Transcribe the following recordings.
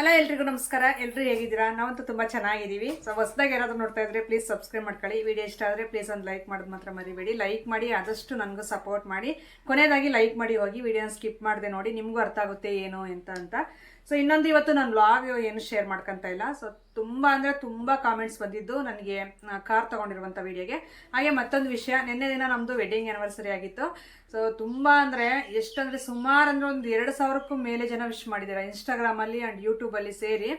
Hello ಎಲ್ರಿಗೂ ನಮಸ್ಕಾರ. ಎಲ್ಲರೂ ಹೇಗಿದ್ದೀರಾ? ನಾವಂತೂ ತುಂಬ ಚೆನ್ನಾಗಿದ್ದೀವಿ. ಸೊ ಹೊಸದಾಗಿ ಏನಾದರೂ ನೋಡ್ತಾ ಇದ್ರೆ ಪ್ಲೀಸ್ ಸಬ್ಸ್ಕ್ರೈಬ್ ಮಾಡ್ಕೊಳ್ಳಿ. ವಿಡಿಯೋ ಇಷ್ಟ ಆದರೆ ಪ್ಲೀಸ್ ಒಂದು ಲೈಕ್ ಮಾಡೋದು ಮಾತ್ರ ಮರಿಬೇಡಿ. ಲೈಕ್ ಮಾಡಿ, ಆದಷ್ಟು ನನಗೂ ಸಪೋರ್ಟ್ ಮಾಡಿ. ಕೊನೆಯದಾಗಿ ಲೈಕ್ ಮಾಡಿ ಹೋಗಿ. ವಿಡಿಯೋನ ಸ್ಕಿಪ್ ಮಾಡಿದೆ ನೋಡಿ ನಿಮಗೂ ಅರ್ಥ ಆಗುತ್ತೆ ಏನು ಅಂತ ಅಂತ. ಸೊ ಇನ್ನೊಂದು ಇವತ್ತು ನಾನು ವ್ಲಾಗ್ ಏನು ಶೇರ್ ಮಾಡ್ಕೊಂತ ಇಲ್ಲ. ಸೊ ತುಂಬ ಅಂದರೆ ತುಂಬ ಕಾಮೆಂಟ್ಸ್ ಬಂದಿದ್ದು ನನಗೆ ಕಾರ್ ತೊಗೊಂಡಿರುವಂಥ ವಿಡಿಯೋಗೆ ಹಾಗೆ ಮತ್ತೊಂದು ವಿಷಯ, ನಿನ್ನೆ ದಿನ ನಮ್ಮದು ವೆಡ್ಡಿಂಗ್ ಆ್ಯನಿವರ್ಸರಿ ಆಗಿತ್ತು. ಸೊ ತುಂಬ ಅಂದರೆ ಎಷ್ಟಂದರೆ ಸುಮಾರು ಅಂದರೆ ಒಂದು ಎರಡು ಸಾವಿರಕ್ಕೂ ಮೇಲೆ ಜನ ವಿಶ್ ಮಾಡಿದ್ದಾರೆ. ಇನ್ಸ್ಟಾಗ್ರಾಮಲ್ಲಿ ಆ್ಯಂಡ್ ಯೂಟ್ಯೂಬಲ್ಲಿ ಸೇರಿ.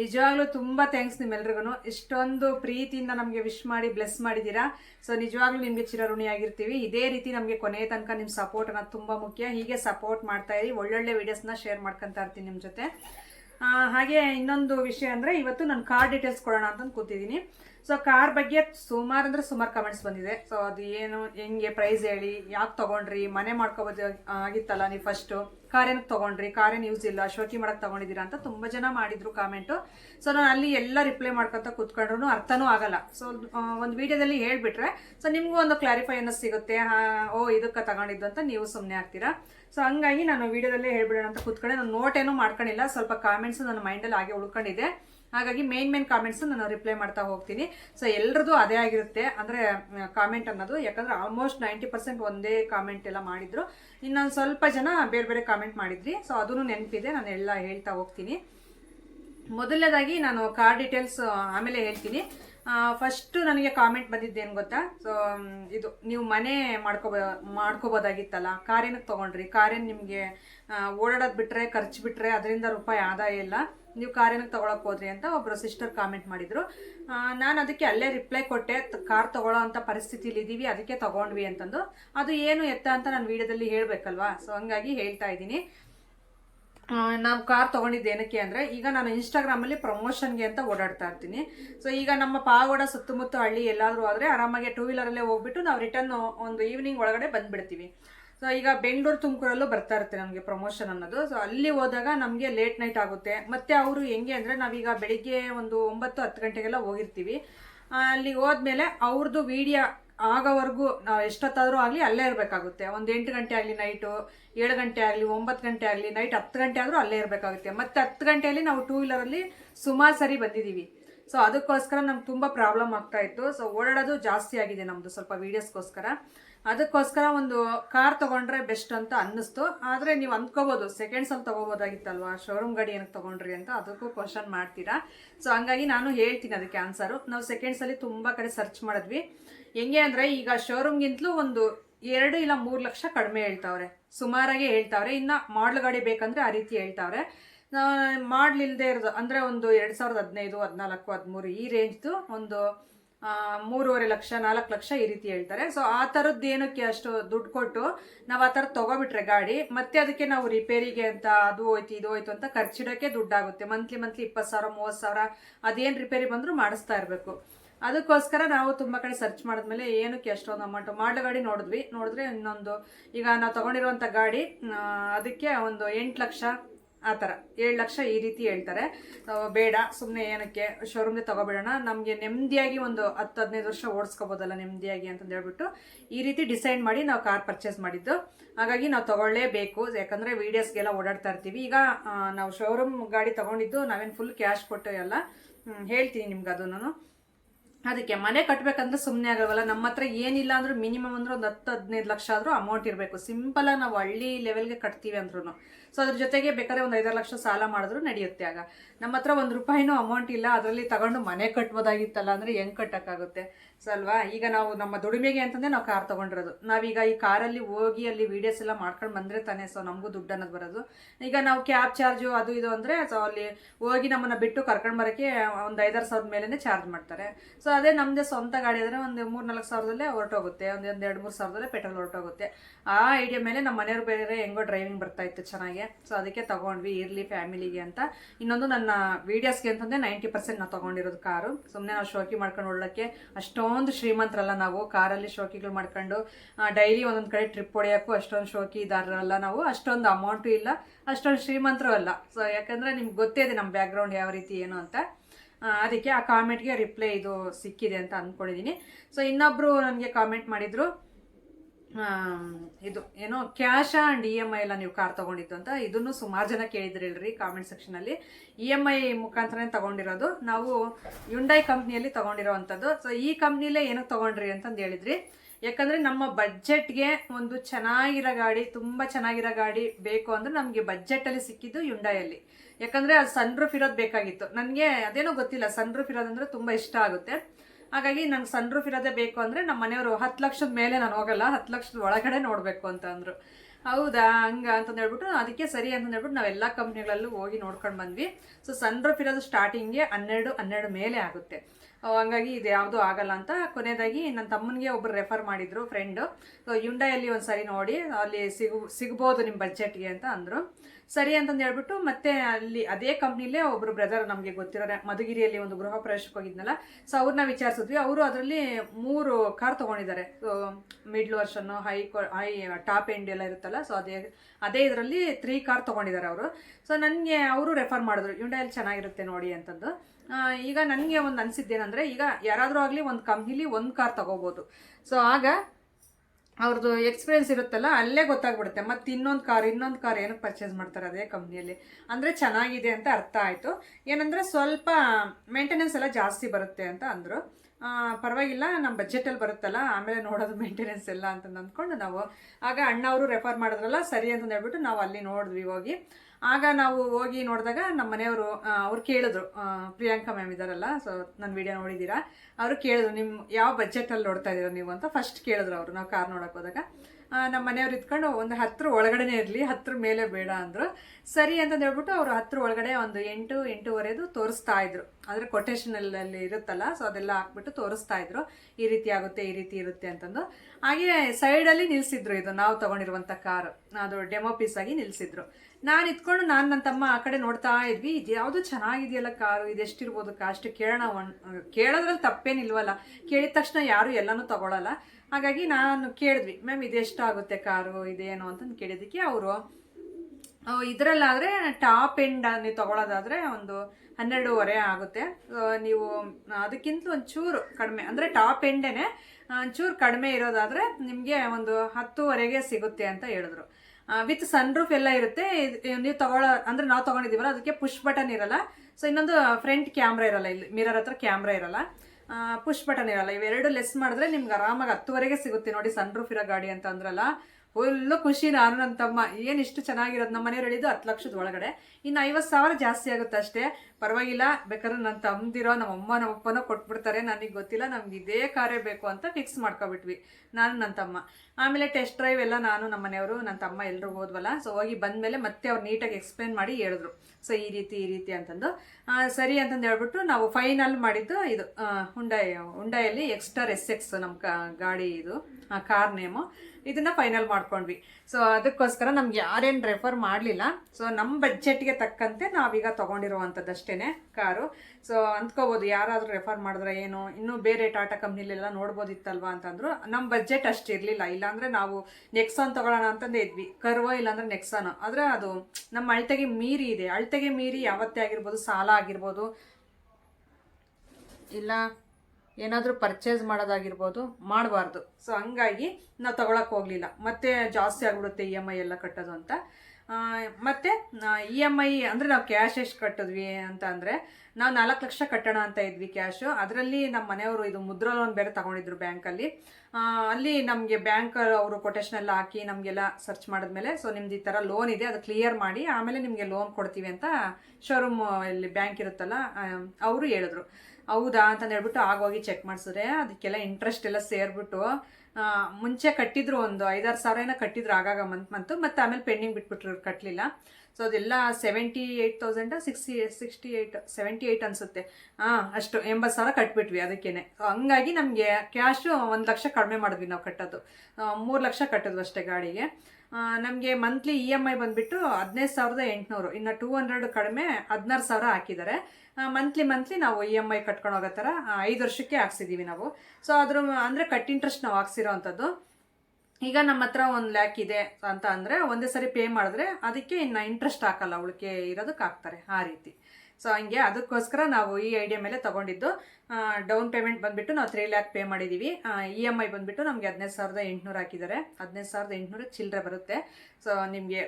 ನಿಜವಾಗ್ಲೂ ತುಂಬ ಥ್ಯಾಂಕ್ಸ್ ನಿಮ್ಮೆಲ್ರಿಗೂ ಇಷ್ಟೊಂದು ಪ್ರೀತಿಯಿಂದ ನಮಗೆ ವಿಶ್ ಮಾಡಿ ಬ್ಲೆಸ್ ಮಾಡಿದ್ದೀರಾ ಸೊ ನಿಜವಾಗ್ಲೂ ನಿಮಗೆ ಚಿರಋಣಿಯಾಗಿರ್ತೀವಿ. ಇದೇ ರೀತಿ ನಮಗೆ ಕೊನೆಯ ತನಕ ನಿಮ್ಮ ಸಪೋರ್ಟ್ ಅನ್ನೋದು ತುಂಬ ಮುಖ್ಯ. ಹೀಗೆ ಸಪೋರ್ಟ್ ಮಾಡ್ತಾ ಇರಿ. ಒಳ್ಳೊಳ್ಳೆ ವೀಡಿಯೋಸ್ನ ಶೇರ್ ಮಾಡ್ಕೊತಾ ಇರ್ತೀನಿ ನಿಮ್ಮ ಜೊತೆ. ಹಾಗೆ ಇನ್ನೊಂದು ವಿಷಯ ಅಂದರೆ ಇವತ್ತು ನಾನು ಕಾರ್ ಡೀಟೇಲ್ಸ್ ಕೊಡೋಣ ಅಂತಂದು ಕೂತಿದ್ದೀನಿ. ಸೊ ಕಾರ್ ಬಗ್ಗೆ ಸುಮಾರು ಅಂದರೆ ಸುಮಾರು ಕಮೆಂಟ್ಸ್ ಬಂದಿದೆ. ಸೊ ಅದು ಏನು, ಹೆಂಗೆ ಪ್ರೈಸ್ ಹೇಳಿ, ಯಾಕೆ ತೊಗೊಂಡ್ರಿ, ಮನೆ ಮಾಡ್ಕೋಬೋದು ಆಗಿತ್ತಲ್ಲ ನೀವು ಫಸ್ಟು ಕಾರ್ ಏನಕ್ಕೆ ತೊಗೊಂಡ್ರಿ ಕಾರ್ ಏನು ಯೂಸ್ ಇಲ್ಲ ಶೋಕಿ ಮಾಡಕ್ಕೆ ತೊಗೊಂಡಿದ್ದೀರಾ ಅಂತ ತುಂಬ ಜನ ಮಾಡಿದ್ರು ಕಾಮೆಂಟು ಸೊ ನಾನು ಅಲ್ಲಿ ಎಲ್ಲ ರಿಪ್ಲೈ ಮಾಡ್ಕೊತ ಕೂತ್ಕೊಂಡ್ರು ಅರ್ಥನೂ ಆಗಲ್ಲ. ಸೊ ಒಂದು ವಿಡಿಯೋದಲ್ಲಿ ಹೇಳ್ಬಿಟ್ರೆ ಸೊ ನಿಮಗೂ ಒಂದು ಕ್ಲಾರಿಫೈ ಅನ್ನೋ ಸಿಗುತ್ತೆ. ಓ, ಇದಕ್ಕೆ ತಗೊಂಡಿದ್ದು ಅಂತ ನೀವು ಸುಮ್ಮನೆ ಆಗ್ತೀರಾ? ಸೊ ಹಂಗಾಗಿ ನಾನು ವಿಡಿಯೋದಲ್ಲೇ ಹೇಳ್ಬಿಡೋಣ ಅಂತ ಕೂತ್ಕೊಂಡೆ. ನಾನು ನೋಟ್ ಏನೂ ಮಾಡ್ಕೊಂಡಿಲ್ಲ. ಸ್ವಲ್ಪ ಕಾಮೆಂಟ್ಸ್ ನನ್ನ ಮೈಂಡಲ್ಲಿ ಹಾಗೆ ಉಳ್ಕೊಂಡಿದೆ. ಹಾಗಾಗಿ ಮೇನ್ ಮೇನ್ ಕಾಮೆಂಟ್ಸ್ ನಾನು ರಿಪ್ಲೈ ಮಾಡ್ತಾ ಹೋಗ್ತೀನಿ. ಸೊ ಎಲ್ರದ್ದು ಅದೇ ಆಗಿರುತ್ತೆ. ಅಂದರೆ ಕಾಮೆಂಟ್ ಅನ್ನೋದು, ಯಾಕಂದ್ರೆ ಆಲ್ಮೋಸ್ಟ್ ನೈಂಟಿ ಪರ್ಸೆಂಟ್ ಒಂದೇ ಕಾಮೆಂಟ್ ಎಲ್ಲ ಮಾಡಿದ್ರು. ಇನ್ನೊಂದು ಸ್ವಲ್ಪ ಜನ ಬೇರೆ ಬೇರೆ ಕಾಮೆಂಟ್ ಮಾಡಿದ್ರಿ. ಸೊ ಅದೂ ನೆನಪಿದೆ. ನಾನು ಎಲ್ಲ ಹೇಳ್ತಾ ಹೋಗ್ತೀನಿ. ಮೊದಲನೇದಾಗಿ ನಾನು ಕಾರ್ ಡೀಟೇಲ್ಸ್ ಆಮೇಲೆ ಹೇಳ್ತೀನಿ. ಫಸ್ಟು ನನಗೆ ಕಾಮೆಂಟ್ ಬಂದಿದ್ದೇನು ಗೊತ್ತಾ? ಸೊ ಇದು ನೀವು ಮನೆ ಮಾಡ್ಕೋಬೋ, ಮಾಡ್ಕೋಬೋದಾಗಿತ್ತಲ್ಲ ಕಾರೇನಕ್ಕೆ ತೊಗೊಂಡ್ರಿ, ಕಾರೇನು ನಿಮಗೆ ಓಡಾಡೋದು ಬಿಟ್ಟರೆ ಖರ್ಚು ಬಿಟ್ಟರೆ ಅದರಿಂದ ರೂಪಾಯಿ ಆದಾಯ ಇಲ್ಲ, ನೀವು ಕಾರೇನಕ್ಕೆ ತೊಗೊಳಕ್ಕೆ ಹೋದ್ರಿ ಅಂತ ಒಬ್ಬರು ಸಿಸ್ಟರ್ ಕಾಮೆಂಟ್ ಮಾಡಿದರು. ನಾನು ಅದಕ್ಕೆ ಅಲ್ಲೇ ರಿಪ್ಲೈ ಕೊಟ್ಟೆ ಕಾರ್ ತೊಗೊಳ್ಳೋ ಅಂಥ ಪರಿಸ್ಥಿತಿಲಿ ಇದ್ದೀವಿ ಅದಕ್ಕೆ ತೊಗೊಂಡ್ವಿ ಅಂತಂದು. ಅದು ಏನು ಎತ್ತ ಅಂತ ನಾನು ವಿಡಿಯೋದಲ್ಲಿ ಹೇಳಬೇಕಲ್ವಾ? ಸೊ ಹಂಗಾಗಿ ಹೇಳ್ತಾ ಇದ್ದೀನಿ. ನಾವು ಕಾರ್ ತೊಗೊಂಡಿದ್ದು ಏನಕ್ಕೆ ಅಂದರೆ, ಈಗ ನಾನು ಇನ್ಸ್ಟಾಗ್ರಾಮಲ್ಲಿ ಪ್ರಮೋಷನ್ಗೆ ಅಂತ ಓಡಾಡ್ತಾ ಇರ್ತೀನಿ. ಸೊ ಈಗ ನಮ್ಮ ಪಾವಗಡ ಸುತ್ತಮುತ್ತ ಹಳ್ಳಿ ಎಲ್ಲಾದರೂ ಆದರೆ ಆರಾಮಾಗಿ ಟೂ ವೀಲರಲ್ಲೇ ಹೋಗ್ಬಿಟ್ಟು ನಾವು ರಿಟರ್ನ್ ಒಂದು ಈವ್ನಿಂಗ್ ಒಳಗಡೆ ಬಂದುಬಿಡ್ತೀವಿ. ಸೊ ಈಗ ಬೆಂಗಳೂರು ತುಮಕೂರಲ್ಲೂ ಬರ್ತಾ ಇರುತ್ತೆ ನಮಗೆ ಪ್ರಮೋಷನ್ ಅನ್ನೋದು. ಸೊ ಅಲ್ಲಿ ಹೋದಾಗ ನಮಗೆ ಲೇಟ್ ನೈಟ್ ಆಗುತ್ತೆ. ಮತ್ತು ಅವರು ಹೆಂಗೆ ಅಂದರೆ ನಾವೀಗ ಬೆಳಿಗ್ಗೆ ಒಂದು ಒಂಬತ್ತು ಹತ್ತು ಗಂಟೆಗೆಲ್ಲ ಹೋಗಿರ್ತೀವಿ. ಅಲ್ಲಿ ಹೋದ್ಮೇಲೆ ಅವ್ರದ್ದು ವಿಡಿಯೋ ಆಗೋವರೆಗೂ ನಾವು ಎಷ್ಟೊತ್ತಾದರೂ ಆಗಲಿ ಅಲ್ಲೇ ಇರಬೇಕಾಗುತ್ತೆ. ಒಂದು ಎಂಟು ಗಂಟೆ ಆಗಲಿ ನೈಟು ಏಳು ಗಂಟೆ ಆಗಲಿ, ಒಂಬತ್ತು ಗಂಟೆ ಆಗಲಿ ನೈಟ್ ಹತ್ತು ಗಂಟೆ ಆದರೂ ಅಲ್ಲೇ ಇರಬೇಕಾಗುತ್ತೆ. ಮತ್ತು ಹತ್ತು ಗಂಟೆಯಲ್ಲಿ ನಾವು ಟೂ ವೀಲರಲ್ಲಿ ಸುಮಾರು ಸರಿ ಬಂದಿದ್ದೀವಿ ಸೊ ಅದಕ್ಕೋಸ್ಕರ ನಮ್ಗೆ ತುಂಬ ಪ್ರಾಬ್ಲಮ್ ಆಗ್ತಾ ಇತ್ತು. ಸೊ ಓಡಾಡೋದು ಜಾಸ್ತಿ ಆಗಿದೆ ನಮ್ಮದು ಸ್ವಲ್ಪ ವೀಡಿಯೋಸ್ಗೋಸ್ಕರ ಅದಕ್ಕೋಸ್ಕರ ಒಂದು ಕಾರ್ ತಗೊಂಡ್ರೆ ಬೆಸ್ಟ್ ಅಂತ ಅನ್ನಿಸ್ತು. ಆದರೆ ನೀವು ಅಂದ್ಕೋಬೋದು ಸೆಕೆಂಡ್ಸಲ್ಲಿ ತೊಗೋಬೋದಾಗಿತ್ತಲ್ವಾ? ಶೋರೂಮ್ ಗಾಡಿ ಏನಕ್ಕೆ ತೊಗೊಂಡ್ರಿ ಅಂತ ಅದಕ್ಕೂ ಕ್ವಶನ್ ಮಾಡ್ತೀರಾ? ಸೊ ಹಂಗಾಗಿ ನಾನು ಹೇಳ್ತೀನಿ ಅದಕ್ಕೆ ಆನ್ಸರು ನಾವು ಸೆಕೆಂಡ್ಸಲ್ಲಿ ತುಂಬ ಕಡೆ ಸರ್ಚ್ ಮಾಡಿದ್ವಿ. ಹೆಂಗೆ ಅಂದರೆ ಈಗ ಶೋರೂಮ್ಗಿಂತಲೂ ಒಂದು ಎರಡು ಇಲ್ಲ ಮೂರು ಲಕ್ಷ ಕಡಿಮೆ ಹೇಳ್ತಾವ್ರೆ. ಸುಮಾರಾಗಿ ಹೇಳ್ತಾವ್ರೆ. ಇನ್ನು ಮಾಡ್ಲ್ ಗಾಡಿ ಬೇಕಂದರೆ ಆ ರೀತಿ ಹೇಳ್ತಾವ್ರೆ. ಮಾಡ್ಲಿಲ್ಲದೆ ಇರೋದು, ಅಂದರೆ ಒಂದು ಎರಡು ಸಾವಿರದ ಹದಿನೈದು, ಹದಿನಾಲ್ಕು, ಹದಿಮೂರು ಈ ರೇಂಜ್ದು ಒಂದು ಮೂರುವರೆ ಲಕ್ಷ, ನಾಲ್ಕು ಲಕ್ಷ ಈ ರೀತಿ ಹೇಳ್ತಾರೆ. ಸೊ ಆ ಥರದ್ದು ಏನಕ್ಕೆ ಅಷ್ಟು ದುಡ್ಡು ಕೊಟ್ಟು ನಾವು ಆ ಥರ ತೊಗೊಬಿಟ್ರೆ ಗಾಡಿ, ಮತ್ತೆ ಅದಕ್ಕೆ ನಾವು ರಿಪೇರಿಗೆ ಅಂತ ಅದು ಹೋಯ್ತು, ಇದು ಹೋಯ್ತು ಅಂತ ಖರ್ಚಿಡೋಕ್ಕೆ ದುಡ್ಡಾಗುತ್ತೆ. ಮಂತ್ಲಿ ಮಂತ್ಲಿ ಇಪ್ಪತ್ತು ಸಾವಿರ, ಮೂವತ್ತು ಸಾವಿರ ಅದೇನು ರಿಪೇರಿ ಬಂದರೂ ಮಾಡಿಸ್ತಾ ಇರಬೇಕು. ಅದಕ್ಕೋಸ್ಕರ ನಾವು ತುಂಬ ಕಡೆ ಸರ್ಚ್ ಮಾಡಿದ್ಮೇಲೆ ಏನಕ್ಕೆ ಅಷ್ಟೊಂದು ಅಮೌಂಟು ಮಾಡೋ ಗಾಡಿ ನೋಡಿದ್ವಿ. ನೋಡಿದ್ರೆ ಇನ್ನೊಂದು, ಈಗ ನಾವು ತೊಗೊಂಡಿರುವಂಥ ಗಾಡಿ ಅದಕ್ಕೆ ಒಂದು ಎಂಟು ಲಕ್ಷ ಆ ಥರ. ಏಳು ಲಕ್ಷ ಈ ರೀತಿ ಹೇಳ್ತಾರೆ. ಬೇಡ ಸುಮ್ಮನೆ ಏನಕ್ಕೆ ಶೋರೂಮ್ಗೆ ತೊಗೊಬೇಡೋಣ. ನಮಗೆ ನೆಮ್ಮದಿಯಾಗಿ ಒಂದು ಹತ್ತು ಹದಿನೈದು ವರ್ಷ ಓಡಿಸ್ಕೋಬೋದಲ್ಲ ನೆಮ್ಮದಿಯಾಗಿ ಅಂತಂದು ಹೇಳ್ಬಿಟ್ಟು ಈ ರೀತಿ ಡಿಸೈಡ್ ಮಾಡಿ ನಾವು ಕಾರ್ ಪರ್ಚೇಸ್ ಮಾಡಿದ್ದು. ಹಾಗಾಗಿ ನಾವು ತೊಗೊಳ್ಳೇಬೇಕು. ಯಾಕಂದರೆ ವೀಡಿಯೋಸ್ಗೆಲ್ಲ ಓಡಾಡ್ತಾ ಇರ್ತೀವಿ. ಈಗ ನಾವು ಶೋರೂಮ್ ಗಾಡಿ ತೊಗೊಂಡಿದ್ದು ನಾವೇನು ಫುಲ್ ಕ್ಯಾಶ್ ಕೊಟ್ಟು ಎಲ್ಲ ಹೇಳ್ತೀನಿ ನಿಮ್ಗೆ ಅದು ನಾನು ಅದಕ್ಕೆ ಮನೆ ಕಟ್ಟಬೇಕಂದ್ರೆ ಸುಮ್ಮನೆ ಆಗಲ್ವಲ್ಲ ನಮ್ಮ ಹತ್ರ ಏನಿಲ್ಲ ಅಂದ್ರೂ ಮಿನಿಮಮ್ ಅಂದ್ರೆ ಒಂದು ಹತ್ತು ಹದಿನೈದು ಲಕ್ಷ ಆದರೂ ಅಮೌಂಟ್ ಇರಬೇಕು. ಸಿಂಪಲಾಗಿ ನಾವು ಹಳ್ಳಿ ಲೆವೆಲ್ಗೆ ಕಟ್ತೀವಿ ಅಂದ್ರೂ ಸೊ ಅದ್ರ ಜೊತೆಗೆ ಬೇಕಾದ್ರೆ ಒಂದು ಐದಾರು ಲಕ್ಷ ಸಾಲ ಮಾಡಿದ್ರು ನಡೆಯುತ್ತೆ ಆಗ. ನಮ್ಮ ಹತ್ರ ಒಂದು ರೂಪಾಯಿನೂ ಅಮೌಂಟ್ ಇಲ್ಲ, ಅದರಲ್ಲಿ ತಗೊಂಡು ಮನೆ ಕಟ್ಬೋದಾಗಿತ್ತಲ್ಲ ಅಂದರೆ ಹೆಂಗೆ ಕಟ್ಟೋಕ್ಕಾಗುತ್ತೆ? ಸೊ ಅಲ್ವಾ? ಈಗ ನಾವು ನಮ್ಮ ದುಡಿಮೆಗೆ ಅಂತಂದ್ರೆ ನಾವು ಕಾರ್ ತೊಗೊಂಡಿರೋದು. ನಾವೀಗ ಈ ಕಾರಲ್ಲಿ ಹೋಗಿ ಅಲ್ಲಿ ವೀಡಿಯೋಸ್ ಎಲ್ಲ ಮಾಡ್ಕೊಂಡು ಬಂದರೆ ತಾನೇ ಸೊ ನಮಗೂ ದುಡ್ಡು ಅನ್ನೋದು ಬರೋದು. ಈಗ ನಾವು ಕ್ಯಾಬ್ ಚಾರ್ಜು ಅದು ಇದು ಅಂದರೆ ಸೊ ಅಲ್ಲಿ ಹೋಗಿ ನಮ್ಮನ್ನು ಬಿಟ್ಟು ಕರ್ಕೊಂಡು ಬರೋಕ್ಕೆ ಒಂದು ಐದಾರು ಸಾವಿರದ ಮೇಲೇ ಚಾರ್ಜ್ ಮಾಡ್ತಾರೆ. ಸೊ ಅದೇ ನಮ್ಮದೇ ಸ್ವಂತ ಗಾಡಿ ಆದರೆ ಒಂದು ಮೂರು ನಾಲ್ಕು ಸಾವಿರದಲ್ಲೇ ಹೊರಟೋಗುತ್ತೆ. ಒಂದು ಒಂದು ಎರಡು ಮೂರು ಸಾವಿರದಲ್ಲೇ ಪೆಟ್ರೋಲ್ ಹೊರಟೋಗುತ್ತೆ. ಆ ಐಡಿಯಾ ಮೇಲೆ ನಮ್ಮ ಮನೆಯವ್ರು ಬೇರೆ ಹೆಂಗೋ ಡ್ರೈವಿಂಗ್ ಬರ್ತಾ ಇತ್ತು ಚೆನ್ನಾಗಿ. ಸೊ ಅದಕ್ಕೆ ತಗೊಂಡ್ವಿ ಇರ್ಲಿ ಫ್ಯಾಮಿಲಿಗೆ ಅಂತ. ಇನ್ನೊಂದು ನನ್ನ ವೀಡಿಯೋಸ್ಗೆ ಅಂತಂದ್ರೆ ನೈಂಟಿ ಪರ್ಸೆಂಟ್ ನಾವು ತಗೊಂಡಿರೋದು ಕಾರು. ಸುಮ್ಮನೆ ನಾವು ಶೋಕಿ ಮಾಡ್ಕೊಂಡು ಒಳ್ಳಕ್ಕೆ ಅಷ್ಟೊಂದು ಶ್ರೀಮಂತರಲ್ಲ ನಾವು. ಕಾರಲ್ಲಿ ಶೋಕಿಗಳು ಮಾಡ್ಕೊಂಡು ಡೈಲಿ ಒಂದೊಂದು ಕಡೆ ಟ್ರಿಪ್ ಹೊಡೆಯೋಕ್ಕೂ ಅಷ್ಟೊಂದು ಶೋಕಿ ಇದಾರಲ್ಲ ನಾವು. ಅಷ್ಟೊಂದು ಅಮೌಂಟು ಇಲ್ಲ. ಅಷ್ಟೊಂದು ಶ್ರೀಮಂತರು ಅಲ್ಲ. ಸೊ ಯಾಕಂದರೆ ನಿಮ್ಗೆ ಗೊತ್ತೇ ಇದೆ ನಮ್ಮ ಬ್ಯಾಕ್ಗ್ರೌಂಡ್ ಯಾವ ರೀತಿ, ಏನು ಅಂತ. ಅದಕ್ಕೆ ಆ ಕಾಮೆಂಟ್ಗೆ ರಿಪ್ಲೈ ಇದು ಸಿಕ್ಕಿದೆ ಅಂತ ಅಂದ್ಕೊಂಡಿದ್ದೀನಿ ಸೊ ಇನ್ನೊಬ್ಬರು ನನಗೆ ಕಾಮೆಂಟ್ ಮಾಡಿದರು ಇದು ಏನೋ cash and E M I ಎಲ್ಲ ನೀವು ಕಾರ್ ತೊಗೊಂಡಿದ್ದು ಅಂತ ಇದನ್ನು ಸುಮಾರು ಜನ ಕೇಳಿದ್ರಿ ಕಾಮೆಂಟ್ ಸೆಕ್ಷನಲ್ಲಿ ಇ ಎಂ ಐ ಮುಖಾಂತರನೇ ತೊಗೊಂಡಿರೋದು. ನಾವು ಯುಂಡೈ ಕಂಪ್ನಿಯಲ್ಲಿ ತೊಗೊಂಡಿರೋವಂಥದ್ದು. ಸೊ ಈ ಕಂಪ್ನಿಲೇ ಏನಕ್ಕೆ ತೊಗೊಂಡ್ರಿ ಅಂತಂದು ಹೇಳಿದ್ರಿ. ಯಾಕಂದರೆ ನಮ್ಮ ಬಜೆಟ್ಗೆ ಒಂದು ಚೆನ್ನಾಗಿರೋ ಗಾಡಿ, ತುಂಬ ಚೆನ್ನಾಗಿರೋ ಗಾಡಿ ಬೇಕು ಅಂದರೆ ನಮಗೆ ಬಡ್ಜೆಟಲ್ಲಿ ಸಿಕ್ಕಿದ್ದು ಯುಂಡೈಯಲ್ಲಿ ಯಾಕಂದರೆ ಅದು ಸನ್ ರೂಫ್ ಇರೋದು ಬೇಕಾಗಿತ್ತು. ನನಗೆ ಅದೇನೋ ಗೊತ್ತಿಲ್ಲ ಸನ್ ರೂಫ್ ಇರೋದಂದ್ರೆ ತುಂಬ ಇಷ್ಟ ಆಗುತ್ತೆ. ಹಾಗಾಗಿ ನಂಗೆ ಸನ್ ರೂಫ್ ಇರೋದೇ ಬೇಕು ಅಂದರೆ ನಮ್ಮ ಮನೆಯವರು ಹತ್ತು ಲಕ್ಷದ ಮೇಲೆ ನಾನು ಹೋಗಲ್ಲ, ಹತ್ತು ಲಕ್ಷದ ಒಳಗಡೆ ನೋಡಬೇಕು ಅಂತ ಅಂದರು. ಹೌದಾ? ಹಂಗ ಅಂತಂದು ಹೇಳ್ಬಿಟ್ಟು ಅದಕ್ಕೆ ಸರಿ ಅಂತಂದು ಹೇಳ್ಬಿಟ್ಟು ಎಲ್ಲ ಕಂಪ್ನಿಗಳಲ್ಲೂ ಹೋಗಿ ನೋಡ್ಕೊಂಡು ಬಂದ್ವಿ. ಸೊ ಸನ್ ರೂಫ್ ಇರೋದು ಸ್ಟಾರ್ಟಿಂಗ್ಗೆ ಹನ್ನೆರಡು ಹನ್ನೆರಡು ಮೇಲೆ ಆಗುತ್ತೆ. ಹಂಗಾಗಿ ಇದು ಯಾವುದೂ ಆಗಲ್ಲ ಅಂತ ಕೊನೆಯದಾಗಿ ನನ್ನ ತಮ್ಮನಿಗೆ ಒಬ್ಬರು ರೆಫರ್ ಮಾಡಿದರು ಫ್ರೆಂಡು ಸೊ ಯುಂಡೈಯಲ್ಲಿ ಒಂದು ಸರಿ ನೋಡಿ, ಅಲ್ಲಿ ಸಿಗು, ಸಿಗ್ಬೋದು ನಿಮ್ಮ ಬಜೆಟ್ಗೆ ಅಂತ ಅಂದರು. ಸರಿ ಅಂತಂದು ಹೇಳ್ಬಿಟ್ಟು ಮತ್ತೆ ಅಲ್ಲಿ ಅದೇ ಕಂಪ್ನಿಲೇ ಒಬ್ರು ಬ್ರದರ್ ನಮಗೆ ಗೊತ್ತಿರೋ ಮಧುಗಿರಿಯಲ್ಲಿ ಒಂದು ಗೃಹ ಪ್ರವೇಶಕ್ಕೆ ಹೋಗಿದ್ನಲ್ಲ. ಸೊ ಅವ್ರನ್ನ ವಿಚಾರಿಸಿದ್ವಿ. ಅವರು ಅದರಲ್ಲಿ ಮೂರು ಕಾರ್ ತೊಗೊಂಡಿದ್ದಾರೆ. ಮಿಡ್ಲ್ ವರ್ಷನ್ನು ಹೈ ಹೈ ಟಾಪ್ ಎಂಡ್ ಎಲ್ಲ ಇರುತ್ತಲ್ಲ. ಸೊ ಅದೇ ಅದೇ ಇದರಲ್ಲಿ ತ್ರೀ ಕಾರ್ ತೊಗೊಂಡಿದ್ದಾರೆ ಅವರು. ಸೊ ನನಗೆ ಅವರು ರೆಫರ್ ಮಾಡಿದ್ರು. ಯುಂಡೈಲ್ ಚೆನ್ನಾಗಿರುತ್ತೆ ನೋಡಿ ಅಂತಂದು. ಈಗ ನನಗೆ ಒಂದು ಅನಿಸಿದ್ದೇನೆಂದರೆ ಈಗ ಯಾರಾದರೂ ಆಗಲಿ ಒಂದು ಕಂಪ್ನಿಲಿ ಒಂದು ಕಾರ್ ತೊಗೋಬೋದು. ಸೊ ಆಗ ಅವ್ರದ್ದು ಎಕ್ಸ್ಪೀರಿಯನ್ಸ್ ಇರುತ್ತಲ್ಲ, ಅಲ್ಲೇ ಗೊತ್ತಾಗ್ಬಿಡುತ್ತೆ. ಮತ್ತು ಇನ್ನೊಂದು ಕಾರ್ ಇನ್ನೊಂದು ಕಾರ್ ಏನಕ್ಕೆ ಪರ್ಚೇಸ್ ಮಾಡ್ತಾರೆ ಅದೇ ಕಂಪ್ನಿಯಲ್ಲಿ ಅಂದರೆ ಚೆನ್ನಾಗಿದೆ ಅಂತ ಅರ್ಥ ಆಯಿತು. ಏನಂದರೆ ಸ್ವಲ್ಪ ಮೇಂಟೆನೆನ್ಸ್ ಎಲ್ಲ ಜಾಸ್ತಿ ಬರುತ್ತೆ ಅಂತ ಅಂದರು. ಪರವಾಗಿಲ್ಲ ನಮ್ಮ ಬಜೆಟಲ್ಲಿ ಬರುತ್ತಲ್ಲ, ಆಮೇಲೆ ನೋಡೋದು ಮೇಂಟೆನೆನ್ಸ್ ಎಲ್ಲ ಅಂತ ಅಂದ್ಕೊಂಡು ನಾವು, ಆಗ ಅಣ್ಣ ಅವರು ರೆಫರ್ ಮಾಡಿದ್ರಲ್ಲ, ಸರಿ ಅಂತ ಹೇಳ್ಬಿಟ್ಟು ನಾವು ಅಲ್ಲಿ ನೋಡಿದ್ವಿ ಹೋಗಿ. ಆಗ ನಾವು ಹೋಗಿ ನೋಡಿದಾಗ ನಮ್ಮ ಮನೆಯವರು ಅವ್ರು ಕೇಳಿದ್ರು ಪ್ರಿಯಾಂಕಾ ಮ್ಯಾಮ್ ಇದ್ದಾರಲ್ಲ ಸೊ ನನ್ನ ವಿಡಿಯೋ ನೋಡಿದ್ದೀರಾ ಅವರು ಕೇಳಿದ್ರು ನಿಮ್ಮ ಯಾವ ಬಜೆಟಲ್ಲಿ ನೋಡ್ತಾ ಇದ್ದೀರಾ ನೀವು? ಅಂತ ಫಸ್ಟ್ ಕೇಳಿದ್ರು ಅವರು, ನಾವು ಕಾರ್ ನೋಡೋಕೆ ಹೋದಾಗ. ನಮ್ಮ ಮನೆಯವ್ರು ಇದ್ಕೊಂಡು ಒಂದು ಹತ್ರ ಒಳಗಡೆನೇ ಇರಲಿ ಹತ್ರ ಮೇಲೆ ಬೇಡ ಅಂದರು. ಸರಿ ಅಂತ ಹೇಳ್ಬಿಟ್ಟು ಅವರು ಹತ್ರ ಒಳಗಡೆ ಒಂದು ಎಂಟು, ಎಂಟೂವರೆದು ತೋರಿಸ್ತಾ ಇದ್ರು. ಅಂದರೆ ಕೊಟೇಶನಲ್ಲಿ ಇರುತ್ತಲ್ಲ ಸೊ ಅದೆಲ್ಲ ಹಾಕ್ಬಿಟ್ಟು ತೋರಿಸ್ತಾ ಇದ್ರು. ಈ ರೀತಿ ಆಗುತ್ತೆ, ಈ ರೀತಿ ಇರುತ್ತೆ ಅಂತಂದು. ಹಾಗೆ ಸೈಡಲ್ಲಿ ನಿಲ್ಲಿಸಿದ್ರು ಇದು, ನಾವು ತಗೊಂಡಿರುವಂಥ ಕಾರ್ ಅದು ಡೆಮೋ ಪೀಸ್ ಆಗಿ ನಿಲ್ಲಿಸಿದ್ರು ನಾನು ಇದ್ಕೊಂಡು ನಾನು ನನ್ನ ತಮ್ಮ ಆ ಕಡೆ ನೋಡ್ತಾ ಇದ್ವಿ, ಇದು ಯಾವುದು ಚೆನ್ನಾಗಿದೆಯಲ್ಲ ಕಾರು ಇದೆಷ್ಟಿರ್ಬೋದು ಕಾಸ್ಟ್ ಕೇಳೋಣ ಒನ್, ಕೇಳೋದ್ರಲ್ಲಿ ತಪ್ಪೇನಿಲ್ವಲ್ಲ, ಕೇಳಿದ ತಕ್ಷಣ ಯಾರು ಎಲ್ಲನೂ ತಗೊಳ್ಳಲ್ಲ ಹಾಗಾಗಿ ನಾನು ಕೇಳಿದ್ವಿ, ಮ್ಯಾಮ್ ಇದೆಷ್ಟಾಗುತ್ತೆ ಕಾರು ಇದೇನು? ಅಂತಂದು ಕೇಳಿದ್ದಕ್ಕೆ ಅವರು ಇದರಲ್ಲಾದರೆ ಟಾಪ್ ಎಂಡ್ ನೀವು ತೊಗೊಳೋದಾದರೆ ಒಂದು ಹನ್ನೆರಡೂವರೆ ಆಗುತ್ತೆ. ನೀವು ಅದಕ್ಕಿಂತ ಒಂಚೂರು ಕಡಿಮೆ, ಅಂದರೆ ಟಾಪ್ ಎಂಡೇ ಒಂಚೂರು ಕಡಿಮೆ ಇರೋದಾದರೆ ನಿಮಗೆ ಒಂದು ಹತ್ತುವರೆಗೆ ಸಿಗುತ್ತೆ ಅಂತ ಹೇಳಿದ್ರು. ವಿತ್ ಸನ್ ರೂಫ್ ಎಲ್ಲ ಇರುತ್ತೆ. ನೀವು ತಗೊಳ್ಳೋ ಅಂದರೆ ನಾವು ತೊಗೊಂಡಿದ್ದೀವಲ್ಲ, ಅದಕ್ಕೆ ಪುಷ್ ಬಟನ್ ಇರಲ್ಲ. ಸೊ ಇನ್ನೊಂದು ಫ್ರಂಟ್ ಕ್ಯಾಮ್ರಾ ಇರಲ್ಲ ಇಲ್ಲಿ ಮಿರರ್ ಹತ್ರ ಕ್ಯಾಮ್ರಾ ಇರಲ್ಲ. ಪುಷ್ ಬಟನ್ ಇರಲ್ಲ. ಇವೆರಡು ಲೆಸ್ ಮಾಡಿದ್ರೆ ನಿಮ್ಗೆ ಆರಾಮಾಗಿ ಹತ್ತುವರೆಗೆ ಸಿಗುತ್ತೆ ನೋಡಿ ಸನ್ ರೂಫ್ ಇರೋ ಗಾಡಿ ಅಂತ ಅಂದ್ರಲ್ಲ. ಫುಲ್ಲು ಖುಷಿ ನಾನು ನನ್ನ ತಮ್ಮ. ಏನು ಇಷ್ಟು ಚೆನ್ನಾಗಿರೋದು? ನಮ್ಮ ಮನೆಯವ್ರು ಹೇಳಿದ್ದು ಹತ್ತು ಲಕ್ಷದ ಒಳಗಡೆ. ಇನ್ನು ಐವತ್ತು ಸಾವಿರ ಜಾಸ್ತಿ ಆಗುತ್ತೆ ಅಷ್ಟೇ. ಪರವಾಗಿಲ್ಲ, ಬೇಕಾದ್ರೆ ನನ್ನ ತಮ್ಮದಿರೋ ನಮ್ಮ ಅಮ್ಮ, ನಮ್ಮ ಅಪ್ಪನೋ ಕೊಟ್ಬಿಡ್ತಾರೆ. ನನಗೆ ಗೊತ್ತಿಲ್ಲ, ನಮ್ಗೆ ಇದೇ ಕಾರೇ ಬೇಕು ಅಂತ ಫಿಕ್ಸ್ ಮಾಡ್ಕೊಬಿಟ್ವಿ. ನಾನು ನನ್ನ ತಮ್ಮ. ಆಮೇಲೆ ಟೆಸ್ಟ್ ಡ್ರೈವ್ ಎಲ್ಲ ನಾನು ನಮ್ಮ ಮನೆಯವರು ನನ್ನ ತಮ್ಮ ಎಲ್ಲರೂ ಹೋದ್ವಲ್ಲ ಸೊ ಹೋಗಿ ಬಂದಮೇಲೆ ಮತ್ತೆ ಅವ್ರು ನೀಟಾಗಿ ಎಕ್ಸ್ಪ್ಲೇನ್ ಮಾಡಿ ಹೇಳಿದ್ರು. ಸೊ ಈ ರೀತಿ ಈ ರೀತಿ ಅಂತಂದು. ಸರಿ ಅಂತಂದು ಹೇಳ್ಬಿಟ್ಟು ನಾವು ಫೈನಲ್ ಮಾಡಿದ್ದು ಇದು ಹುಂಡಾಯ್ ಹುಂಡಾಯಲ್ಲಿ ಎಕ್ಸ್ಟರ್ ಎಸ್ ಎಕ್ಸ್ ನಮ್ಮ ಗಾಡಿ ಇದು ಕಾರ್ ನೇಮು ಇದನ್ನ ಫೈನಲ್ ಮಾಡ್ಕೊಂಡ್ವಿ. ಸೊ ಅದಕ್ಕೋಸ್ಕರ ನಮ್ಗೆ ಯಾರೇನು ರೆಫರ್ ಮಾಡಲಿಲ್ಲ. ಸೊ ನಮ್ಮ ಬಡ್ಜೆಟ್ಗೆ ತಕ್ಕಂತೆ ನಾವೀಗ ತೊಗೊಂಡಿರುವಂಥದ್ದಷ್ಟೇ ಕಾರು. ಸೊ ಅಂದ್ಕೋಬೋದು ಯಾರಾದರೂ ರೆಫರ್ ಮಾಡಿದ್ರೆ ಏನು, ಇನ್ನೂ ಬೇರೆ ಟಾಟಾ ಕಂಪ್ನಿಲೆಲ್ಲ ನೋಡ್ಬೋದಿತ್ತಲ್ವಾ ಅಂತಂದ್ರು ನಮ್ಮ ಬಜೆಟ್ ಅಷ್ಟು ಇರಲಿಲ್ಲ. ಇಲ್ಲಾಂದರೆ ನಾವು ನೆಕ್ಸಾನ್ ತೊಗೊಳ್ಳೋಣ ಅಂತಂದೇ ಇದ್ವಿ. ಕರ್ವೋ ಇಲ್ಲಾಂದ್ರೆ ನೆಕ್ಸಾನ್ ಆದರೆ ಅದು ನಮ್ಮ ಅಳತೆಗೆ ಮೀರಿ ಇದೆ. ಅಳತೆಗೆ ಮೀರಿ ಯಾವತ್ತೇ ಆಗಿರ್ಬೋದು, ಸಾಲ ಆಗಿರ್ಬೋದು, ಇಲ್ಲ ಏನಾದರೂ ಪರ್ಚೇಸ್ ಮಾಡೋದಾಗಿರ್ಬೋದು, ಮಾಡಬಾರ್ದು. ಸೊ ಹಂಗಾಗಿ ನಾವು ತೊಗೊಳಕ್ಕೆ ಹೋಗಲಿಲ್ಲ. ಮತ್ತೆ ಜಾಸ್ತಿ ಆಗಿಬಿಡುತ್ತೆ ಇ ಎಂ ಐ ಎಲ್ಲ ಕಟ್ಟೋದು ಅಂತ. ಮತ್ತೆ ಇ ಎಂ ಐ ಅಂದರೆ ನಾವು ಕ್ಯಾಶ್ ಎಷ್ಟು ಕಟ್ಟಿದ್ವಿ ಅಂತ ಅಂದರೆ, ನಾವು ನಾಲ್ಕು ಲಕ್ಷ ಕಟ್ಟೋಣ ಅಂತ ಇದ್ವಿ ಕ್ಯಾಶು ಅದರಲ್ಲಿ ನಮ್ಮ ಮನೆಯವರು ಇದು ಮುದ್ರಾ ಲೋನ್ ಬೇರೆ ತಗೊಂಡಿದ್ರು ಬ್ಯಾಂಕಲ್ಲಿ ಅಲ್ಲಿ. ನಮಗೆ ಬ್ಯಾಂಕ್ ಅವರು ಕೊಟೇಶನ್ ಎಲ್ಲ ಹಾಕಿ ನಮಗೆಲ್ಲ ಸರ್ಚ್ ಮಾಡಿದ್ಮೇಲೆ ಸೊ ನಿಮ್ದು ಈ ಥರ ಲೋನ್ ಇದೆ, ಅದು ಕ್ಲಿಯರ್ ಮಾಡಿ, ಆಮೇಲೆ ನಿಮಗೆ ಲೋನ್ ಕೊಡ್ತೀವಿ ಅಂತ ಶೋರೂಮ್ ಇಲ್ಲಿ ಬ್ಯಾಂಕ್ ಇರುತ್ತಲ್ಲ ಅವರು ಹೇಳಿದ್ರು. ಹೌದಾ ಅಂತ ಹೇಳ್ಬಿಟ್ಟು ಆಗೋಗಿ ಚೆಕ್ ಮಾಡಿಸಿದ್ರೆ ಅದಕ್ಕೆಲ್ಲ ಇಂಟ್ರೆಸ್ಟ್ ಎಲ್ಲ ಸೇರಿಬಿಟ್ಟು ಮುಂಚೆ ಕಟ್ಟಿದ್ರು ಒಂದು ಐದಾರು ಸಾವಿರ ಏನೋ ಕಟ್ಟಿದ್ರು ಆಗಾಗ ಮಂತ್ ಮಂತು ಮತ್ತು ಆಮೇಲೆ ಪೆಂಡಿಂಗ್ ಬಿಟ್ಬಿಟ್ರು ಕಟ್ಟಲಿಲ್ಲ ಸೊ ಅದೆಲ್ಲ seventy eight thousand sixty sixty eight seventy eight ಅನಿಸುತ್ತೆ. ಹಾಂ ಅಷ್ಟು ಎಂಬತ್ತು ಸಾವಿರ ಕಟ್ಬಿಟ್ವಿ ಅದಕ್ಕೇನೆ. ಸೊ ಹಂಗಾಗಿ ನಮಗೆ ಕ್ಯಾಶು ಒಂದು ಲಕ್ಷ ಕಡಿಮೆ ಮಾಡಿದ್ವಿ ನಾವು ಕಟ್ಟೋದು. ಮೂರು ಲಕ್ಷ ಕಟ್ಟಿದ್ವಿ ಅಷ್ಟೇ ಗಾಡಿಗೆ. ನಮಗೆ ಮಂತ್ಲಿ ಇ ಎಂ ಐ ಬಂದುಬಿಟ್ಟು ಹದಿನೈದು ಸಾವಿರದ ಎಂಟುನೂರು, ಇನ್ನು ಟೂ ಹಂಡ್ರೆಡ್ ಕಡಿಮೆ ಹದಿನಾರು ಸಾವಿರ ಹಾಕಿದ್ದಾರೆ. ಮಂತ್ಲಿ ಮಂತ್ಲಿ ನಾವು ಇ ಎಂ ಐ ಕಟ್ಕೊಂಡು ಹೋಗೋ ಥರ ಐದು ವರ್ಷಕ್ಕೆ ಹಾಕ್ಸಿದ್ದೀವಿ ನಾವು. ಸೊ ಅದ್ರ ಅಂದರೆ ಕಟ್ ಇಂಟ್ರೆಸ್ಟ್ ನಾವು ಹಾಕ್ಸಿರೋ ಅಂಥದ್ದು ಈಗ ನಮ್ಮ ಹತ್ರ ಒಂದು ಲ್ಯಾಕ್ ಇದೆ ಅಂತ ಅಂದರೆ ಒಂದೇ ಸರಿ ಪೇ ಮಾಡಿದ್ರೆ ಅದಕ್ಕೆ ಇನ್ನು ಇಂಟ್ರೆಸ್ಟ್ ಹಾಕಲ್ಲ ಉಳಿಕೆ ಇರೋದಕ್ಕೆ ಹಾಕ್ತಾರೆ ಆ ರೀತಿ. ಸೊ ಹಂಗೆ ಅದಕ್ಕೋಸ್ಕರ ನಾವು ಈ ಐಡಿಯಾ ಮೇಲೆ ತಗೊಂಡಿದ್ದು ಡೌನ್ ಪೇಮೆಂಟ್ ಬಂದುಬಿಟ್ಟು ನಾವು ತ್ರೀ ಲ್ಯಾಕ್ ಪೇ ಮಾಡಿದ್ದೀವಿ ಇ ಎಂ ಐ ಬಂದ್ಬಿಟ್ಟು ನಮಗೆ ಹದಿನೈದು ಸಾವಿರದ ಎಂಟುನೂರು ಹಾಕಿದ್ದಾರೆ. ಹದಿನೈದು ಸಾವಿರದ ಎಂಟುನೂರು ಚಿಲ್ಲರೆ ಬರುತ್ತೆ. ಸೊ ನಿಮಗೆ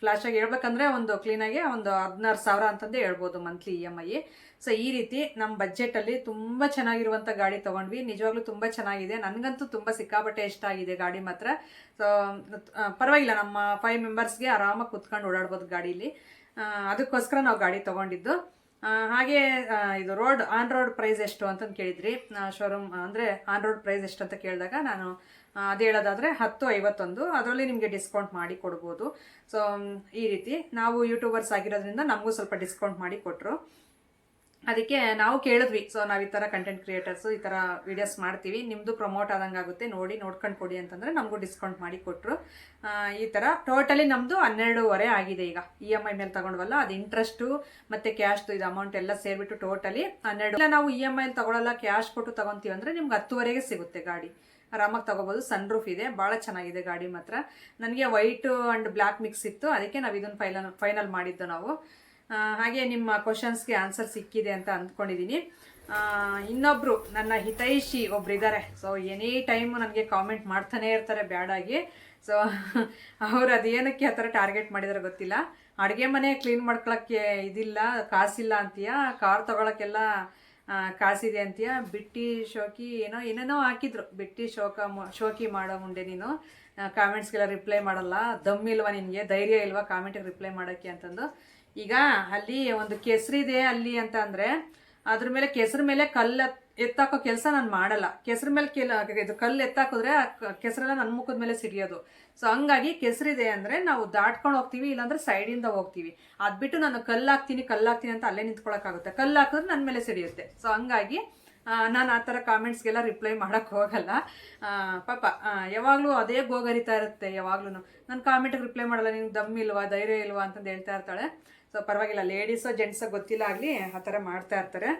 ಫ್ಲಾಶಾಗಿ ಹೇಳ್ಬೇಕಂದ್ರೆ ಒಂದು ಕ್ಲೀನಾಗಿ ಒಂದು ಹದಿನಾರು ಸಾವಿರ ಅಂತಂದೇ ಹೇಳ್ಬೋದು monthly E M I so ಈ ರೀತಿ ನಮ್ಮ ಬಜೆಟಲ್ಲಿ ತುಂಬ ಚೆನ್ನಾಗಿರುವಂಥ ಗಾಡಿ ತೊಗೊಂಡ್ವಿ. ನಿಜವಾಗ್ಲೂ ತುಂಬ ಚೆನ್ನಾಗಿದೆ. ನನಗಂತೂ ತುಂಬ ಸಿಕ್ಕಾಪಟ್ಟೆ ಇಷ್ಟ ಆಗಿದೆ ಗಾಡಿ ಮಾತ್ರ. ಸೊ ಪರವಾಗಿಲ್ಲ. ನಮ್ಮ ಫೈವ್ ಮೆಂಬರ್ಸ್ಗೆ ಆರಾಮಾಗಿ ಕುತ್ಕೊಂಡು ಓಡಾಡ್ಬೋದು ಗಾಡೀಲಿ. ಅದಕ್ಕೋಸ್ಕರ ನಾವು ಗಾಡಿ ತೊಗೊಂಡಿದ್ದು. ಹಾಗೆ ಇದು ರೋಡ್ ಆನ್ ರೋಡ್ ಪ್ರೈಸ್ ಎಷ್ಟು ಅಂತಂದು ಕೇಳಿದ್ರಿ. ಶೋರೂಮ್ ಅಂದರೆ ಆನ್ ರೋಡ್ ಪ್ರೈಸ್ ಎಷ್ಟು ಅಂತ ಕೇಳಿದಾಗ ನಾನು ಅದು ಹೇಳೋದಾದರೆ ಹತ್ತು ಐವತ್ತೊಂದು. ಅದರಲ್ಲಿ ನಿಮಗೆ ಡಿಸ್ಕೌಂಟ್ ಮಾಡಿ ಕೊಡ್ಬೋದು. ಸೊ ಈ ರೀತಿ ನಾವು ಯೂಟ್ಯೂಬರ್ಸ್ ಆಗಿರೋದ್ರಿಂದ ನಮಗೂ ಸ್ವಲ್ಪ ಡಿಸ್ಕೌಂಟ್ ಮಾಡಿ ಕೊಟ್ಟರು ಅದಕ್ಕೆ ನಾವು ಕೇಳಿದ್ವಿ. ಸೊ ನಾವು ಈ ಥರ ಕಂಟೆಂಟ್ ಕ್ರಿಯೇಟರ್ಸು ಈ ಥರ ವೀಡಿಯೋಸ್ ಮಾಡ್ತೀವಿ. ನಿಮ್ಮದು ಪ್ರಮೋಟ್ ಆದಂಗೆ ಆಗುತ್ತೆ. ನೋಡಿ, ನೋಡ್ಕೊಂಡು ಕೊಡಿ ಅಂತಂದರೆ ನಮಗೂ ಡಿಸ್ಕೌಂಟ್ ಮಾಡಿ ಕೊಟ್ಟರು ಈ ಥರ ಟೋಟಲಿ ನಮ್ಮದು ಹನ್ನೆರಡೂವರೆ ಆಗಿದೆ ಈಗ. ಇ ಎಂ ಐ ಮೇಲೆ ತಗೊಂಡ್ವಲ್ಲ, ಅದು ಇಂಟ್ರೆಸ್ಟು ಮತ್ತು ಕ್ಯಾಶ್ದು ಇದು ಅಮೌಂಟ್ ಎಲ್ಲ ಸೇರಿಬಿಟ್ಟು ಟೋಟಲಿ ಹನ್ನೆರಡು. ನಾವು ಇ ಎಂ ಐಲಿ ತಗೊಳ್ಳಲ್ಲ ಕ್ಯಾಶ್ ಕೊಟ್ಟು ತಗೊಂತೀವಿ ಅಂದರೆ ನಿಮ್ಗೆ ಹತ್ತುವರೆಗೆ ಸಿಗುತ್ತೆ ಗಾಡಿ. ಆರಾಮಾಗಿ ತಗೋಬೋದು ಸನ್ ರೂಫ್ ಇದೆ, ಭಾಳ ಚೆನ್ನಾಗಿದೆ ಗಾಡಿ ಮಾತ್ರ. ನನಗೆ ವೈಟು ಆ್ಯಂಡ್ ಬ್ಲ್ಯಾಕ್ ಮಿಕ್ಸ್ ಇತ್ತು, ಅದಕ್ಕೆ ನಾವು ಇದನ್ನು ಫೈನಲ್ ಫೈನಲ್ ಮಾಡಿದ್ದು ನಾವು. ಹಾಗೆ ನಿಮ್ಮ ಕ್ವಶನ್ಸ್ಗೆ ಆನ್ಸರ್ ಸಿಕ್ಕಿದೆ ಅಂತ ಅಂದ್ಕೊಂಡಿದ್ದೀನಿ ಇನ್ನೊಬ್ಬರು ನನ್ನ ಹಿತೈಷಿ ಒಬ್ರು ಇದ್ದಾರೆ ಸೊ ಎನಿ ಟೈಮು ನನಗೆ ಕಾಮೆಂಟ್ ಮಾಡ್ತಾನೆ ಇರ್ತಾರೆ ಬ್ಯಾಡಾಗಿ ಸೊ ಅವ್ರು ಅದೇನಕ್ಕೆ ಆ ಥರ ಟಾರ್ಗೆಟ್ ಮಾಡಿದಾರೆ ಗೊತ್ತಿಲ್ಲ. ಅಡುಗೆ ಮನೆ ಕ್ಲೀನ್ ಮಾಡ್ಕೊಳಕ್ಕೆ ಇದಿಲ್ಲ, ಕಾಸಿಲ್ಲ ಅಂತೀಯ? ಕಾರ್ ತೊಗೊಳಕ್ಕೆಲ್ಲ ಕಾಸಿದೆ ಅಂತೀಯ? ಬಿಟ್ಟಿ ಶೋಕಿ ಏನೋ, ಏನೇನೋ ಹಾಕಿದ್ರು. ಬಿಟ್ಟಿ ಶೋಕ ಶೋಕಿ ಮಾಡೋ ಮುಂದೆ ನೀನು. ಕಾಮೆಂಟ್ಸ್ಗೆಲ್ಲ ರಿಪ್ಲೈ ಮಾಡಲ್ಲ. ದಮ್ ಇಲ್ವಾ ನಿನಗೆ? ಧೈರ್ಯ ಇಲ್ವಾ ಕಾಮೆಂಟಿಗೆ ರಿಪ್ಲೈ ಮಾಡೋಕ್ಕೆ ಅಂತಂದು. ಈಗ ಅಲ್ಲಿ ಒಂದು ಕೆಸರಿದೆ ಅಲ್ಲಿ ಅಂತ ಅಂದರೆ, ಅದ್ರ ಮೇಲೆ ಕೆಸರು ಮೇಲೆ ಕಲ್ಲು ಎತ್ತಾಕೋ ಕೆಲಸ ನಾನು ಮಾಡಲ್ಲ. ಕೆಸರು ಮೇಲೆ ಕೆಲ, ಇದು ಕಲ್ಲು ಎತ್ತಾಕಿದ್ರೆ ಆ ಕೆಸರೆಲ್ಲ ನನ್ನ ಮುಖದ ಮೇಲೆ ಸಿಡಿಯೋದು. ಸೊ ಹಂಗಾಗಿ ಕೆಸರಿದೆ ಅಂದರೆ ನಾವು ದಾಟ್ಕೊಂಡು ಹೋಗ್ತೀವಿ, ಇಲ್ಲಾಂದ್ರೆ ಸೈಡಿಂದ ಹೋಗ್ತೀವಿ. ಅದು ಬಿಟ್ಟು ನಾನು ಕಲ್ಲು ಹಾಕ್ತೀನಿ ಅಂತ ಅಲ್ಲೇ ನಿಂತ್ಕೊಳಕ್ಕಾಗುತ್ತೆ. ಕಲ್ಲು ಹಾಕಿದ್ರೆ ನನ್ನ ಮೇಲೆ ಸಿಡಿಯುತ್ತೆ. ಸೊ ಹಂಗಾಗಿ ನಾನು ಆ ಥರ ಕಾಮೆಂಟ್ಸ್ಗೆಲ್ಲ ರಿಪ್ಲೈ ಮಾಡೋಕ್ಕೆ ಹೋಗಲ್ಲ. ಪಾಪ ಯಾವಾಗಲೂ ಅದೇ ಗೋಗರಿತಾ ಇರುತ್ತೆ ಯಾವಾಗ್ಲೂ ನಾನು ಕಾಮೆಂಟ್ಗೆ ರಿಪ್ಲೈ ಮಾಡಲ್ಲ ನಿಮ್ಗೆ ದಮ್ಮಿ ಇಲ್ವಾ, ಧೈರ್ಯ ಇಲ್ವಾ ಅಂತಂದು ಹೇಳ್ತಾ ಇರ್ತಾಳೆ. ಸೊ ಪರವಾಗಿಲ್ಲ, ಲೇಡೀಸೋ, ಜೆಂಟ್ಸೋ ಗೊತ್ತಿಲ್ಲ ಆಗಲಿ, ಆ ಥರ ಮಾಡ್ತಾ ಇರ್ತಾರೆ.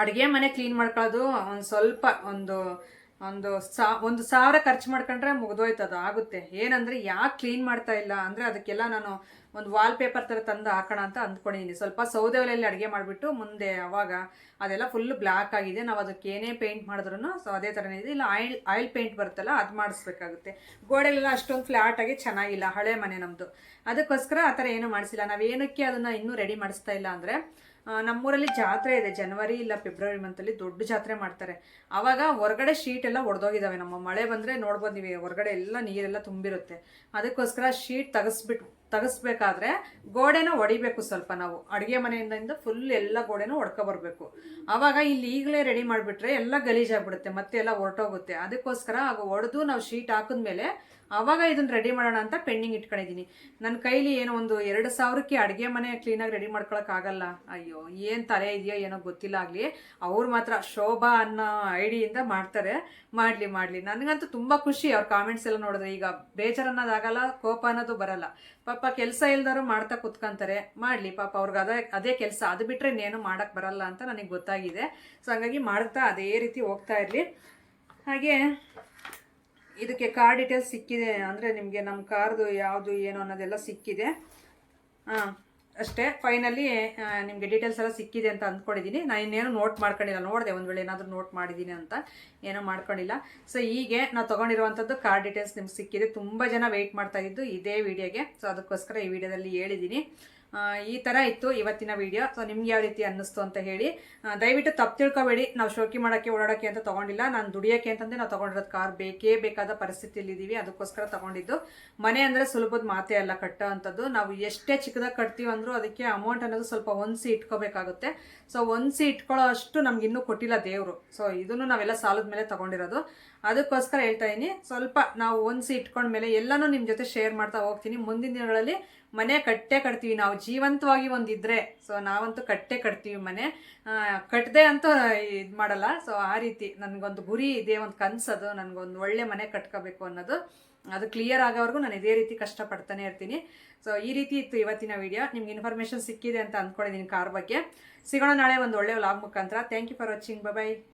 ಅಡುಗೆ ಮನೆ ಕ್ಲೀನ್ ಮಾಡ್ಕೊಳ್ಳೋದು ಒಂದು ಸ್ವಲ್ಪ ಒಂದು ಒಂದು ಸಾ, ಒಂದು ಸಾವಿರ ಖರ್ಚು ಮಾಡ್ಕೊಂಡ್ರೆ ಮುಗಿದೋಯ್ತು ಅದು, ಆಗುತ್ತೆ. ಏನಂದರೆ ಯಾಕೆ ಕ್ಲೀನ್ ಮಾಡ್ತಾ ಇಲ್ಲ ಅಂದರೆ ಅದಕ್ಕೆಲ್ಲ ನಾನು ಒಂದು ವಾಲ್ ಪೇಪರ್ ಥರ ತಂದು ಹಾಕೋಣ ಅಂತ ಅಂದ್ಕೊಂಡಿದ್ದೀನಿ. ಸ್ವಲ್ಪ ಸೌದೆ ಒಲೆಯಲ್ಲಿ ಅಡುಗೆ ಮಾಡಿಬಿಟ್ಟು ಮುಂದೆ ಅವಾಗ ಅದೆಲ್ಲ ಫುಲ್ ಬ್ಲ್ಯಾಕ್ ಆಗಿದೆ. ನಾವು ಅದಕ್ಕೆ ಏನೇ ಪೇಂಟ್ ಮಾಡಿದ್ರು ಸೊ, ಅದೇ ಥರನೇ ಇದೆ. ಇಲ್ಲ ಆಯಿಲ್ ಆಯಿಲ್ ಪೇಂಟ್ ಬರುತ್ತಲ್ಲ, ಅದು ಮಾಡಿಸ್ಬೇಕಾಗುತ್ತೆ. ಗೋಡೆಲೆಲ್ಲ ಅಷ್ಟೊಂದು ಫ್ಲ್ಯಾಟಾಗಿ ಚೆನ್ನಾಗಿಲ್ಲ, ಹಳೆ ಮನೆ ನಮ್ಮದು ಅದಕ್ಕೋಸ್ಕರ ಆ ಥರ ಏನೂ ಮಾಡಿಸಿಲ್ಲ. ನಾವೇನಕ್ಕೆ ಅದನ್ನು ಇನ್ನೂ ರೆಡಿ ಮಾಡಿಸ್ತಾ ಇಲ್ಲ ಅಂದರೆ ನಮ್ಮೂರಲ್ಲಿ ಜಾತ್ರೆ ಇದೆ. ಜನವರಿ ಇಲ್ಲ ಫೆಬ್ರವರಿ ಮಂತಲ್ಲಿ ದೊಡ್ಡ ಜಾತ್ರೆ ಮಾಡ್ತಾರೆ. ಆವಾಗ ಹೊರಗಡೆ ಶೀಟ್ ಎಲ್ಲ ಒಡೆದೋಗಿದ್ದಾವೆ ನಮ್ಮ ಮಳೆ ಬಂದರೆ ನೋಡ್ಬೋದು ನೀವು, ಹೊರಗಡೆ ಎಲ್ಲ ನೀರೆಲ್ಲ ತುಂಬಿರುತ್ತೆ. ಅದಕ್ಕೋಸ್ಕರ ಶೀಟ್ ತೆಗೆಸ್ಬಿಟ್ಟು ತೆಗೆಸ್ಬೇಕಾದ್ರೆ ಗೋಡೆನ ಹೊಡಿಬೇಕು ಸ್ವಲ್ಪ ನಾವು. ಅಡುಗೆ ಮನೆಯಿಂದ ಫುಲ್ ಎಲ್ಲ ಗೋಡೆನೂ ಒಡ್ಕೊ ಬರಬೇಕು. ಆವಾಗ ಇಲ್ಲಿ ಈಗಲೇ ರೆಡಿ ಮಾಡಿಬಿಟ್ರೆ ಎಲ್ಲ ಗಲೀಜಾಗ್ಬಿಡುತ್ತೆ, ಮತ್ತೆ ಎಲ್ಲ ಹೊರಟೋಗುತ್ತೆ. ಅದಕ್ಕೋಸ್ಕರ ಆಗ ಒಡೆದು ನಾವು ಶೀಟ್ ಹಾಕಿದ್ಮೇಲೆ ಆವಾಗ ಇದನ್ನ ರೆಡಿ ಮಾಡೋಣ ಅಂತ ಪೆಂಡಿಂಗ್ ಇಟ್ಕೊಂಡಿದ್ದೀನಿ. ನನ್ನ ಕೈಲಿ ಏನೋ ಒಂದು ಎರಡು ಸಾವಿರಕ್ಕೆ ಅಡುಗೆ ಮನೆ ಕ್ಲೀನಾಗಿ ರೆಡಿ ಮಾಡ್ಕೊಳಕ್ಕಾಗಲ್ಲ ಅಯ್ಯೋ, ಏನು ತಲೆ ಇದೆಯೋ ಏನೋ ಗೊತ್ತಿಲ್ಲ ಆಗಲಿ. ಅವ್ರು ಮಾತ್ರ ಶೋಭಾ ಅನ್ನೋ ಐಡಿಯಿಂದ ಮಾಡ್ತಾರೆ. ಮಾಡಲಿ ಮಾಡಲಿ. ನನಗಂತೂ ತುಂಬ ಖುಷಿ. ಅವ್ರ ಕಾಮೆಂಟ್ಸ್ ಎಲ್ಲ ನೋಡಿದ್ರೆ ಈಗ ಬೇಜಾರು ಅನ್ನೋದಾಗಲ್ಲ, ಕೋಪ ಅನ್ನೋದು ಬರಲ್ಲ. ಪಾಪ ಕೆಲಸ ಇಲ್ದಾರು ಮಾಡ್ತಾ ಕುತ್ಕೊಂತಾರೆ. ಮಾಡಲಿ ಪಾಪ ಅವ್ರಿಗೆ ಅದೇ ಅದೇ ಕೆಲಸ. ಅದು ಬಿಟ್ಟರೆ ಇನ್ನೇನು ಮಾಡೋಕ್ಕೆ ಬರಲ್ಲ ಅಂತ ನನಗೆ ಗೊತ್ತಾಗಿದೆ. ಸೊ ಹಂಗಾಗಿ ಮಾಡ್ತಾ ಅದೇ ರೀತಿ ಹೋಗ್ತಾ ಇರಲಿ. ಹಾಗೆ ಇದಕ್ಕೆ ಕಾರ್ ಡೀಟೇಲ್ಸ್ ಸಿಕ್ಕಿದೆ ಅಂದರೆ ನಿಮಗೆ ನಮ್ಮ ಕಾರ್ದು ಯಾವುದು ಏನು ಅನ್ನೋದೆಲ್ಲ ಸಿಕ್ಕಿದೆ. ಹಾಂ. ಅಷ್ಟೇ. ಫೈನಲಿ ನಿಮಗೆ ಡೀಟೇಲ್ಸ್ ಎಲ್ಲ ಸಿಕ್ಕಿದೆ ಅಂತ ಅಂದ್ಕೊಂಡಿದ್ದೀನಿ ನಾನು ಇನ್ನೇನು ನೋಟ್ ಮಾಡ್ಕೊಂಡಿಲ್ಲ. ನೋಡಿದೆ, ಒಂದು ವೇಳೆ ಏನಾದರೂ ನೋಟ್ ಮಾಡಿದ್ದೀನಿ ಅಂತ. ಏನೂ ಮಾಡ್ಕೊಂಡಿಲ್ಲ. ಸೊ ಹೀಗೆ ನಾವು ತೊಗೊಂಡಿರುವಂಥದ್ದು ಕಾರ್ ಡೀಟೇಲ್ಸ್ ನಿಮ್ಗೆ ಸಿಕ್ಕಿದೆ. ತುಂಬ ಜನ ವೆಯ್ಟ್ ಮಾಡ್ತಾ ಇದ್ದು ಇದೇ ವಿಡಿಯೋಗೆ ಸೊ ಅದಕ್ಕೋಸ್ಕರ ಈ ವಿಡಿಯೋದಲ್ಲಿ ಹೇಳಿದ್ದೀನಿ ಈ ಥರ ಇತ್ತು ಇವತ್ತಿನ ವಿಡಿಯೋ ಸೊ ನಿಮ್ಗೆ ಯಾವ ರೀತಿ ಅನ್ನಿಸ್ತು ಅಂತ ಹೇಳಿ ದಯವಿಟ್ಟು ತಪ್ಪು ತಿಳ್ಕೊಬೇಡಿ. ನಾವು ಶೋಕಿ ಮಾಡೋಕ್ಕೆ, ಓಡಾಡೋಕ್ಕೆ ಅಂತ ತೊಗೊಂಡಿಲ್ಲ. ನಾನು ದುಡಿಯೋಕ್ಕೆ ಅಂತಂದೇ ನಾವು ತೊಗೊಂಡಿರೋದು ಕಾರ್ ಬೇಕೇ ಬೇಕಾದ ಪರಿಸ್ಥಿತಿಯಲ್ಲಿ ಇದ್ದೀವಿ ಅದಕ್ಕೋಸ್ಕರ ತೊಗೊಂಡಿದ್ದು. ಮನೆ ಅಂದರೆ ಸುಲಭದ ಮಾತೇ ಅಲ್ಲ ಕಟ್ಟೋ ಅಂಥದ್ದು ನಾವು ಎಷ್ಟೇ ಚಿಕ್ಕದಾಗಿ ಕಟ್ತೀವಿ ಅಂದರೂ ಅದಕ್ಕೆ ಅಮೌಂಟ್ ಅನ್ನೋದು ಸ್ವಲ್ಪ ಹೊಂದಿಸಿ ಇಟ್ಕೋಬೇಕಾಗುತ್ತೆ. ಸೊ ಹೊಂದಿಸಿ ಇಟ್ಕೊಳ್ಳೋ ಅಷ್ಟು ನಮ್ಗೆ ಇನ್ನೂ ಕೊಟ್ಟಿಲ್ಲ ದೇವರು. ಸೊ ಇದನ್ನು ನಾವೆಲ್ಲ ಸಾಲದ ಮೇಲೆ ತೊಗೊಂಡಿರೋದು. ಅದಕ್ಕೋಸ್ಕರ ಹೇಳ್ತಾ ಇದ್ದೀನಿ ಸ್ವಲ್ಪ ನಾವು ಹೊಂದಿಸಿ ಇಟ್ಕೊಂಡ್ಮೇಲೆ ಎಲ್ಲನೂ ನಿಮ್ಮ ಜೊತೆ ಶೇರ್ ಮಾಡ್ತಾ ಹೋಗ್ತೀನಿ. ಮುಂದಿನ ದಿನಗಳಲ್ಲಿ ಮನೆ ಕಟ್ಟೆ ಕಟ್ತೀವಿ. ನಾವು ಜೀವಂತವಾಗಿ ಒಂದಿದ್ರೆ ಸೊ ನಾವಂತೂ ಕಟ್ಟೆ ಕಟ್ತೀವಿ ಮನೆ. ಕಟ್ಟದೆ ಅಂತೂ ಇದು ಮಾಡಲ್ಲ. ಸೊ ಆ ರೀತಿ ನನಗೊಂದು ಗುರಿ ಇದೆ, ಒಂದು ಕನಸದು ನನಗೊಂದು ಒಳ್ಳೆ ಮನೆ ಕಟ್ಕೋಬೇಕು ಅನ್ನೋದು. ಅದು ಕ್ಲಿಯರ್ ಆಗೋವರೆಗೂ ನಾನು ಇದೇ ರೀತಿ ಕಷ್ಟಪಡ್ತಾನೆ ಇರ್ತೀನಿ. ಸೊ ಈ ರೀತಿ ಇತ್ತು ಇವತ್ತಿನ ವಿಡಿಯೋ ನಿಮ್ಗೆ ಇನ್ಫಾರ್ಮೇಷನ್ ಸಿಕ್ಕಿದೆ ಅಂತ ಅಂದ್ಕೊಂಡಿದ್ದೀನಿ ಕಾರ್ ಬಗ್ಗೆ. ಸಿಗೋಣ ನಾಳೆ ಒಂದು ಒಳ್ಳೆ ವ್ಲಾಗ್ ಮುಖಾಂತರ. Thank you for watching bye